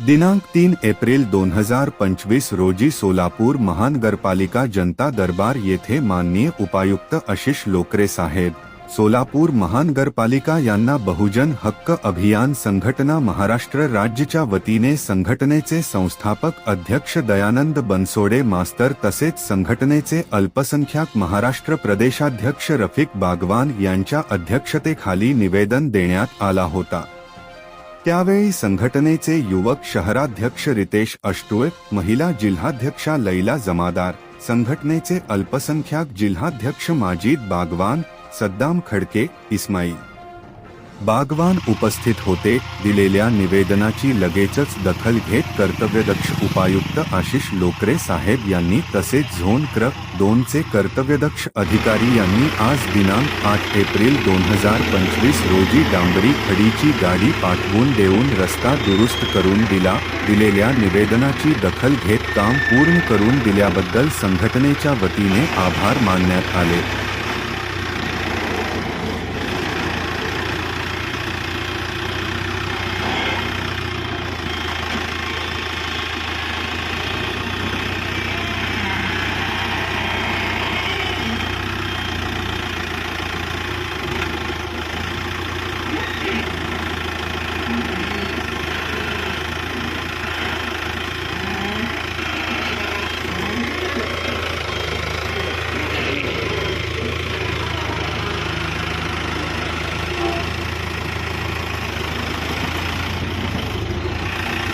दिनांक तीन एप्रिल दोन हजार पंचवीस रोजी सोलापूर महानगरपालिका जनता दरबार येथे माननीय उपायुक्त आशिष लोकरे साहेब सोलापूर महानगरपालिका यांना बहुजन हक्क अभियान संघटना महाराष्ट्र राज्यच्या वतीने संघटनेचे संस्थापक अध्यक्ष दयानंद बनसोडे मास्तर तसेच संघटनेचे अल्पसंख्याक महाराष्ट्र प्रदेशाध्यक्ष रफिक बागवान यांच्या अध्यक्षतेखाली निवेदन देण्यात आला होता. त्यावेळी संघटनेचे युवक शहराध्यक्ष रितेश अष्टुळ महिला जिल्हाध्यक्षा लैला जमादार संघटनेचे अल्पसंख्याक जिल्हाध्यक्ष माजीद बागवान सद्दाम खडके इस्माईल. बागवान उपस्थित होते दिलेल्या निवेदनाची लगेचच दखल घेत कर्तव्यदक्ष उपायुक्त आशिष लोकरे साहेब यांनी तसेच झोन क्र दोनचे कर्तव्यदक्ष अधिकारी यांनी आज दिनांक आठ एप्रिल दोन हजार पंचवीस रोजी डांबरी खडीची गाडी पाठवून देऊन रस्ता दुरुस्त करून दिला. दिलेल्या निवेदनाची दखल घेत काम पूर्ण करून दिल्याबद्दल संघटनेच्या वतीने आभार मानण्यात आले. Thank you.